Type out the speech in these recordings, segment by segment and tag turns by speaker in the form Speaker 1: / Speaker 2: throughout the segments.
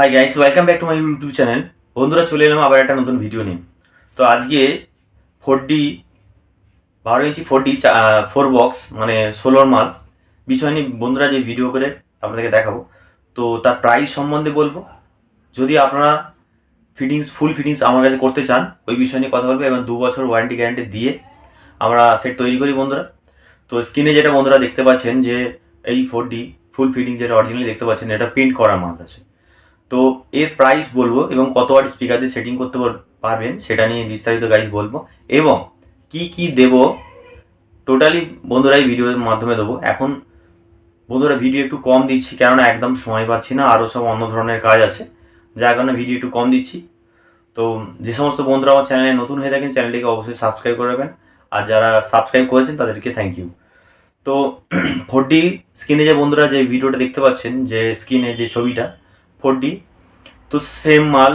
Speaker 1: Hi guys welcome back to my YouTube channel বন্ধুরা চলে এলাম আবার একটা নতুন ভিডিও নিয়ে। তো আজকে ফোর ডি বারো ইঞ্চি ফোর ডি ফোর বক্স মানে ষোলোর মাল। বিষয় নিয়ে বন্ধুরা যে ভিডিও করে, আপনাদেরকে দেখাবো। তো তার প্রাইস সম্বন্ধে বলব। যদি আপনারা ফিটিংস ফুল ফিটিংস আমার কাছে করতে চান, ওই বিষয় নিয়ে কথা বলব এবং দু বছর ওয়ারেন্টি গ্যারান্টি দিয়ে আমরা সেট তৈরি করি বন্ধুরা। তো স্ক্রিনে যেটা বন্ধুরা দেখতে পাচ্ছেন যে, এই ফোর ডি ফুল ফিটিং যেটা অরিজিনালি দেখতে পাচ্ছেন, এটা প্রিন্ট করা মাল আছে। তো এর প্রাইস বলব এবং কত ওয়াট স্পিকার দিয়ে সেটিং করতে পারবেন সেটা নিয়ে বিস্তারিত গাইজ বলব। এবং কি কি দেব টোটালি বন্ধুরা এই ভিডিওর মাধ্যমে দেবো। এখন বন্ধুরা ভিডিও একটু কম দিচ্ছি কেননা একদম সময় পাচ্ছি না আরও সব অন্য ধরনের কাজ আছে। যার কারণে ভিডিও একটু কম দিচ্ছি। তো যে সমস্ত বন্ধুরা আমার চ্যানেলে নতুন হয়ে থাকেন চ্যানেলটিকে অবশ্যই সাবস্ক্রাইব করে রাখবেন। আর যারা সাবস্ক্রাইব করেছেন, তাদেরকে থ্যাংক ইউ তো ফোরটি স্ক্রিনে যে বন্ধুরা যে ভিডিওটা দেখতে পাচ্ছেন, যে স্ক্রিনে যে ছবিটা ফোরটি তো সেম মাল,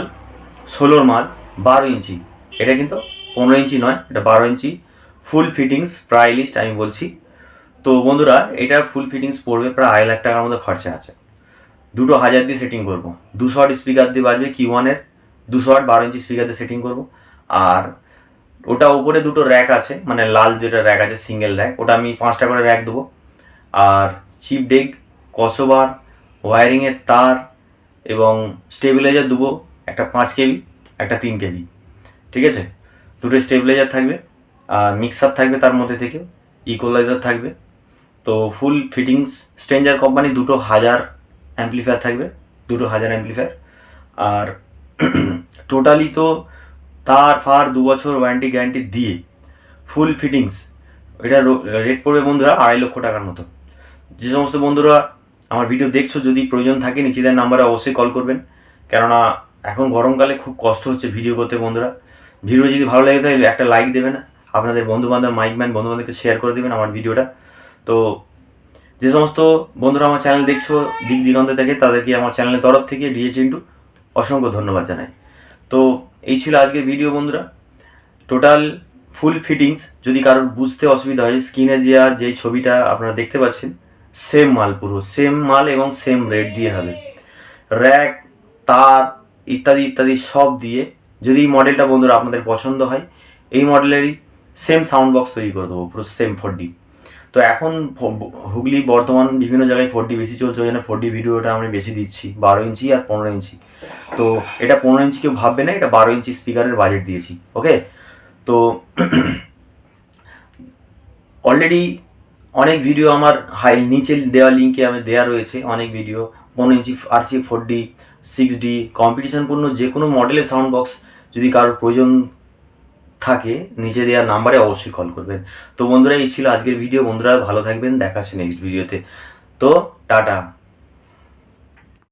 Speaker 1: ষোলোর মাল, বারো ইঞ্চি। এটা কিন্তু পনেরো ইঞ্চি নয়, এটা বারো ইঞ্চি। ফুল ফিটিংস প্রায় লিস্ট আমি বলছি। তো বন্ধুরা এটার ফুল ফিটিংস পড়বে প্রায় আড়াই লাখ টাকার মতো খরচা আছে। দুটো হাজার দিয়ে সেটিং করব। দুশো আট স্পিকার দিয়ে বাজবে কি ওয়ানের দুশো আট বারো ইঞ্চি স্পিকার দিয়ে সেটিং করব। আর ওটা উপরে দুটো র্যাক আছে মানে লাল যেটা র্যাক আছে সিঙ্গেল র্যাক ওটা আমি পাঁচটা করে র্যাক দেবো। আর চিপ ডেক কসোবার ওয়ারিংয়ের তার এবং স্টেবিলাইজার দেবো, একটা পাঁচ কেবি, একটা তিন কেবি, ঠিক আছে? দুটো স্টেবিলাইজার থাকবে, আর মিক্সার থাকবে তার মধ্যে থেকে ইকোলাইজার থাকবে। তো ফুল ফিটিংস স্ট্রেঞ্জার কোম্পানি দুটো হাজার অ্যাম্পলিফায়ার থাকবে, দুটো হাজার অ্যাম্পলিফায়ার আর টোটালি তো তার ফার দু বছর ওয়ারেন্টি গ্যারান্টি দিয়ে ফুল ফিটিংস এটা রেট পড়বে বন্ধুরা আড়াই লক্ষ টাকার মতো। যে সমস্ত বন্ধুরা আমার ভিডিও দেখছ, যদি প্রয়োজন থাকে নিচেদের নাম্বারে অবশ্যই কল করবেন। কেননা এখন গরমকালে খুব কষ্ট হচ্ছে ভিডিও করতে বন্ধুরা। ভিডিও যদি ভালো লাগে তাহলে একটা লাইক দেবেন, আপনাদের বন্ধু বান্ধব মাইক ম্যান বন্ধু বান্ধবকে শেয়ার করে দেবেন আমার ভিডিওটা। তো যে সমস্ত বন্ধুরা আমার চ্যানেল দেখছ, দিক দিগন্ত থেকে, তাদেরকে আমার চ্যানেলের তরফ থেকে ডিএ চিন্টু অসংখ্য ধন্যবাদ জানাই। তো এই ছিল আজকের ভিডিও বন্ধুরা। টোটাল ফুল ফিটিংস যদি কারোর বুঝতে অসুবিধা হয় স্ক্রিনে দেওয়া যে ছবিটা আপনারা দেখতে পাচ্ছেন সেম মাল পুরো, সেম মাল এবং সেম রেট দিয়ে হবে। র্যাক তার ইত্যাদি ইত্যাদি সব দিয়ে যদি এই মডেলটা বন্ধুরা আপনাদের পছন্দ হয়, এই মডেলেরই সেম সাউন্ড বক্স তৈরি করে দেবো, পুরো সেম ফোর তো এখন হুগলি বর্তমান বিভিন্ন জায়গায় ফোর বেশি চলছে, ওই জন্য ফোর ডি ভিডিওটা আমি বেশি দিচ্ছি, বারো ইঞ্চি আর পনেরো ইঞ্চি। তো এটা পনেরো ইঞ্চি কেউ ভাববে না, এটা বারো ইঞ্চি স্পিকারের বাজেট দিয়েছি ওকে তো অলরেডি অনেক ভিডিও আমার হাই নিচে দেওয়া লিঙ্কে আমি দেওয়া রয়েছে, অনেক ভিডিও পনেরো ইঞ্চি আর C four D six D কম্পিটিশনপূর্ণ যে কোনো মডেলের সাউন্ড বক্স যদি কারোর প্রয়োজন থাকে, নিচে দেওয়া নাম্বারে অবশ্যই কল করবেন। তো বন্ধুরা, এই ছিল আজকের ভিডিও বন্ধুরা, ভালো থাকবেন। দেখা হচ্ছে নেক্সট ভিডিওতে তো, টাটা।